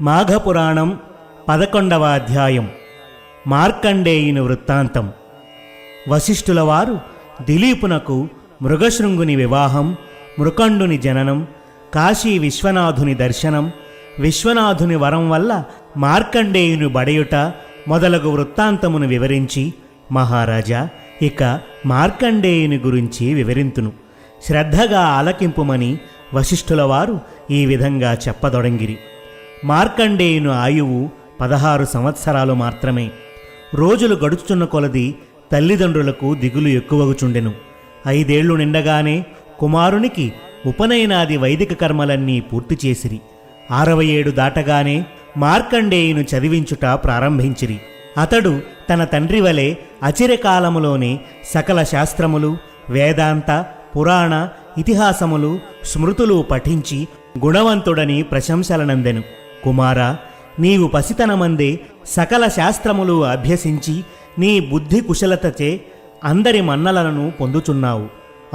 మాఘపురాణం పదకొండవ అధ్యాయం మార్కండేయుని వృత్తాంతం. వశిష్ఠుల వారు దిలీపునకు మృగశృంగుని వివాహం మృకండుని జననం కాశీ విశ్వనాథుని దర్శనం విశ్వనాథుని వరం వల్ల మార్కండేయుని బడయుట మొదలగు వృత్తాంతమును వివరించి మహారాజా ఇక మార్కండేయుని గురించి వివరింతును. శ్రద్ధగా ఆలకింపుమని వశిష్ఠుల వారు ఈ విధంగా చెప్పదొడంగిరి. మార్కండేయుని ఆయువు పదహారు సంవత్సరాలు మాత్రమే. రోజులు గడుచుచున్న కొలది తల్లిదండ్రులకు దిగులు ఎక్కువగుచుండెను. ఐదేళ్ళు నిండగానే కుమారునికి ఉపనయనాది వైదిక కర్మలన్నీ పూర్తి చేసిరి. అరవై ఏడు దాటగానే మార్కండేయును చదివించుట ప్రారంభించిరి. అతడు తన తండ్రి వలె అచిరకాలములోనే సకల శాస్త్రములు వేదాంత పురాణ ఇతిహాసములు స్మృతులు పఠించి గుణవంతుడని ప్రశంసలనందెను. కుమారా నీవు పసితనమందే సకల శాస్త్రములు అభ్యసించి నీ బుద్ధి కుశలతచే అందరి మన్నలను పొందుచున్నావు.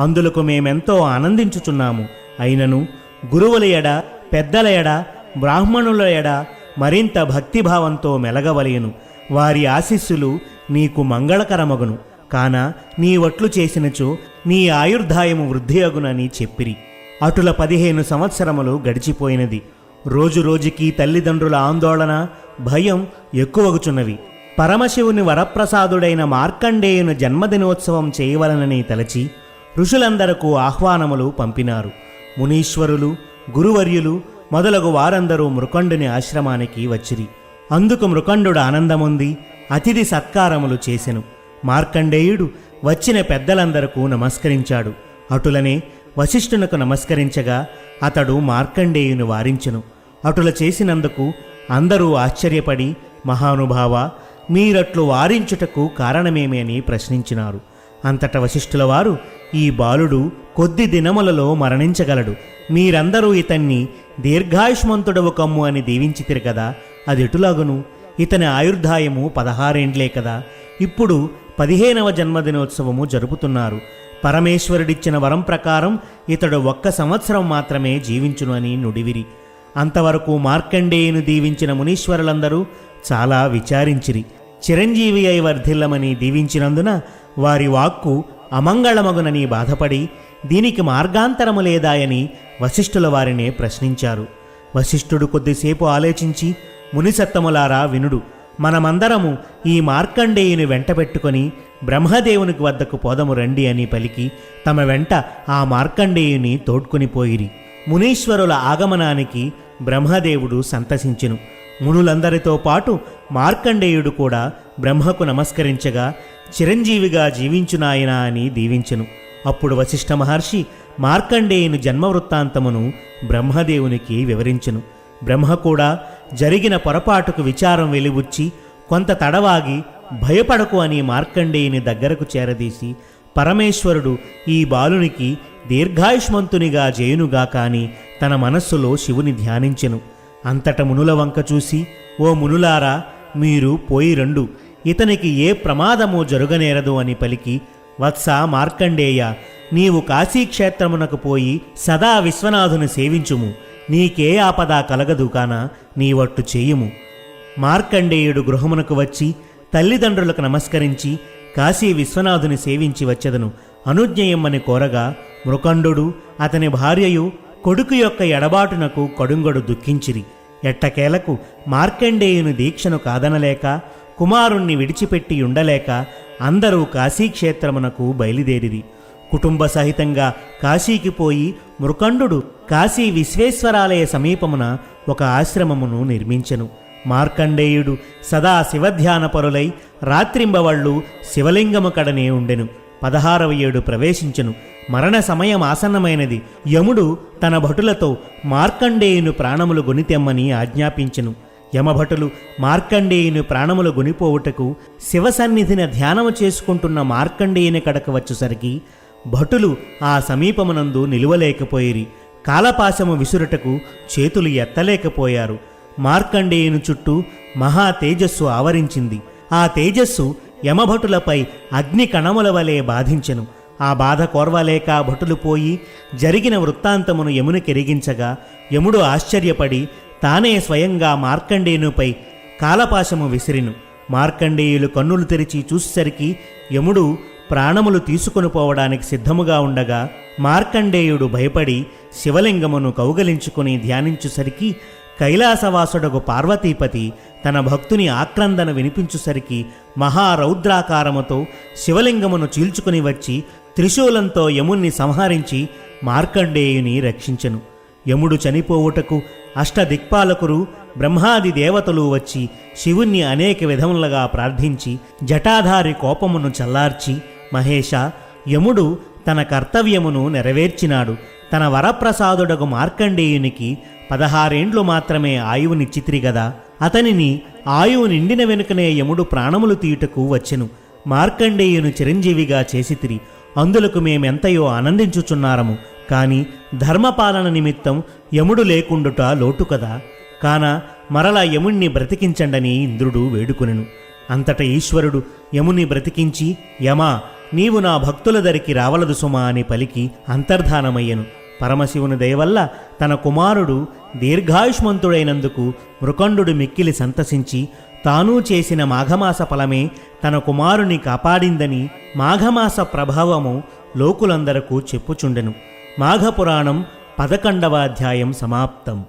అందులకు మేమెంతో ఆనందించుచున్నాము. అయినను గురువుల ఎడ పెద్దల ఎడ బ్రాహ్మణుల ఎడ మరింత భక్తిభావంతో మెలగవలయను వారి ఆశీస్సులు నీకు మంగళకరమగును. కాన నీ వట్లు చేసినచో నీ ఆయుర్దాయము వృద్ధియగునని చెప్పిరి. అటుల పదిహేను సంవత్సరములు గడిచిపోయినది. రోజు రోజుకి తల్లిదండ్రుల ఆందోళన భయం ఎక్కువగుచున్నవి. పరమశివుని వరప్రసాదుడైన మార్కండేయుని జన్మదినోత్సవం చేయవలనని తలచి ఋషులందరకు ఆహ్వానములు పంపినారు. మునీశ్వరులు గురువర్యులు మొదలగు వారందరూ మృకండుని ఆశ్రమానికి వచ్చిరి. అందుకు మృకండుడు ఆనందముంది అతిథి సత్కారములు చేసెను. మార్కండేయుడు వచ్చిన పెద్దలందరకు నమస్కరించాడు. అటులనే వశిష్ఠునకు నమస్కరించగా అతడు మార్కండేయుని వారించెను. అటుల చేసినందుకు అందరూ ఆశ్చర్యపడి మహానుభావ మీరట్లు వారించుటకు కారణమేమి అని ప్రశ్నించినారు. అంతట వశిష్ఠుల వారు ఈ బాలుడు కొద్ది దినములలో మరణించగలడు. మీరందరూ ఇతన్ని దీర్ఘాయుష్మంతుడవు కమ్ము అని దీవించితిరు కదా అది ఎటులాగును ఇతని ఆయుర్దాయము పదహారేండ్లే కదా ఇప్పుడు పదిహేనవ జన్మదినోత్సవము జరుపుతున్నారు. పరమేశ్వరుడిచ్చిన వరం ప్రకారం ఇతడు ఒక్క సంవత్సరం మాత్రమే జీవించును అని నుడివిరి. అంతవరకు మార్కండేయును దీవించిన మునీశ్వరులందరూ చాలా విచారించిరి. చిరంజీవి అయి వర్ధిల్లమని దీవించినందున వారి వాక్కు అమంగళమగునని బాధపడి దీనికి మార్గాంతరము లేదాయని వశిష్ఠుల వారినే ప్రశ్నించారు. వశిష్ఠుడు కొద్దిసేపు ఆలోచించి మునిసత్తములారా వినుడు మనమందరము ఈ మార్కండేయుని వెంట పెట్టుకొని బ్రహ్మదేవునికి వద్దకు పోదము రండి అని పలికి తమ వెంట ఆ మార్కండేయుని తోడ్కొని పోయిరి. మునీశ్వరుల ఆగమనానికి బ్రహ్మదేవుడు సంతసించెను. మునులందరితో పాటు మార్కండేయుడు కూడా బ్రహ్మకు నమస్కరించగా చిరంజీవిగా జీవించునాయనా అని దీవించెను. అప్పుడు వశిష్ఠ మహర్షి మార్కండేయుని జన్మవృత్తాంతమును బ్రహ్మదేవునికి వివరించెను. బ్రహ్మ కూడా జరిగిన పొరపాటుకు విచారం వెలిబుచ్చి కొంత తడవాగి భయపడకు అని మార్కండేయుని దగ్గరకు చేరదీసి పరమేశ్వరుడు ఈ బాలునికి దీర్ఘాయుష్మంతునిగా జయునుగా కాని తన మనస్సులో శివుని ధ్యానించెను. అంతట మునుల వంక చూసి ఓ మునులారా మీరు పోయి రండు. ఇతనికి ఏ ప్రమాదము జరుగనేరదు అని పలికి వత్స మార్కండేయ నీవు కాశీక్షేత్రమునకు పోయి సదా విశ్వనాథుని సేవించుము. నీకే ఆపద కలగదు కాన నీవట్టు చేయుము. మార్కండేయుడు గృహమునకు వచ్చి తల్లిదండ్రులకు నమస్కరించి కాశీ విశ్వనాథుని సేవించి వచ్చెదను. అనుజ్ఞయమ్మని కోరగా మృకండు అతని భార్యయు కొడుకు యొక్క ఎడబాటునకు కడుంగడు దుఃఖించిరి. ఎట్టకేలకు మార్కండేయుని దీక్షను కాదనలేక కుమారుణ్ణి విడిచిపెట్టి ఉండలేక అందరూ కాశీక్షేత్రమునకు బయలుదేరిరి. కుటుంబ సహితంగా కాశీకి పోయి మృకండు కాశీ విశ్వేశ్వరాలయ సమీపమున ఒక ఆశ్రమమును నిర్మించెను. మార్కండేయుడు సదా శివధ్యానపరులై రాత్రింబవళ్ళు శివలింగము కడనే ఉండెను. పదహారవ ఏడు ప్రవేశించెను. మరణ సమయం ఆసన్నమైనది. యముడు తన భటులతో మార్కండేయుని ప్రాణములు గొనితెమ్మని ఆజ్ఞాపించెను. యమభటులు మార్కండేయుని ప్రాణములు గొనిపోవుటకు శివసన్నిధిని ధ్యానము చేసుకుంటున్న మార్కండేయుని కడకు వచ్చేసరికి భటులు ఆ సమీపమునందు నిలువలేకపోయిరి. కాలపాశము విసురుటకు చేతులు ఎత్తలేకపోయారు. మార్కండేయుని చుట్టూ మహా తేజస్సు ఆవరించింది. ఆ తేజస్సు యమభటులపై అగ్ని కణముల వలె బాధించెను. ఆ బాధ కోర్వలేక భటులు పోయి జరిగిన వృత్తాంతమును యమునికెరిగించగా యముడు ఆశ్చర్యపడి తానే స్వయంగా మార్కండేయునిపై కాలపాశము విసిరిను. మార్కండేయులు కన్నులు తెరిచి చూసేసరికి యముడు ప్రాణములు తీసుకొని పోవడానికి సిద్ధముగా ఉండగా మార్కండేయుడు భయపడి శివలింగమును కౌగలించుకుని ధ్యానించుసరికి కైలాసవాసుడగు పార్వతీపతి తన భక్తుని ఆక్రందన వినిపించుసరికి మహారౌద్రాకారముతో శివలింగమును చీల్చుకుని వచ్చి త్రిశూలంతో యముణ్ణి సంహరించి మార్కండేయుని రక్షించెను. యముడు చనిపోవుటకు అష్టదిక్పాలకురు బ్రహ్మాది దేవతలు వచ్చి శివుణ్ణి అనేక విధములుగా ప్రార్థించి జటాధారి కోపమును చల్లార్చి మహేష యముడు తన కర్తవ్యమును నెరవేర్చినాడు. తన వరప్రసాదుడకు మార్కండేయునికి పదహారేండ్లు మాత్రమే ఆయువునిచ్చితిరి గదా అతనిని ఆయువు నిండిన వెనుకనే యముడు ప్రాణములు తీయుటకు వచ్చెను. మార్కండేయును చిరంజీవిగా చేసితిరి. అందులకు మేమెంతయో ఆనందించుచున్నారము. కాని ధర్మపాలన నిమిత్తం యముడు లేకుండుట లోటు కదా. కాన మరల యముణ్ణి బ్రతికించండని ఇంద్రుడు వేడుకొనెను. అంతట ఈశ్వరుడు యముని బ్రతికించి యమా నీవు నా భక్తుల దరికి రావలదు సుమా అని పలికి అంతర్ధానమయ్యను. పరమశివుని దయవల్ల తన కుమారుడు దీర్ఘాయుష్మంతుడైనందుకు మృకండు మిక్కిలి సంతసించి తానూ చేసిన మాఘమాస ఫలమే తన కుమారుని కాపాడిందని మాఘమాస ప్రభావము లోకులందరకు చెప్పుచుండెను. మాఘపురాణం పదకొండవ అధ్యాయం సమాప్తం.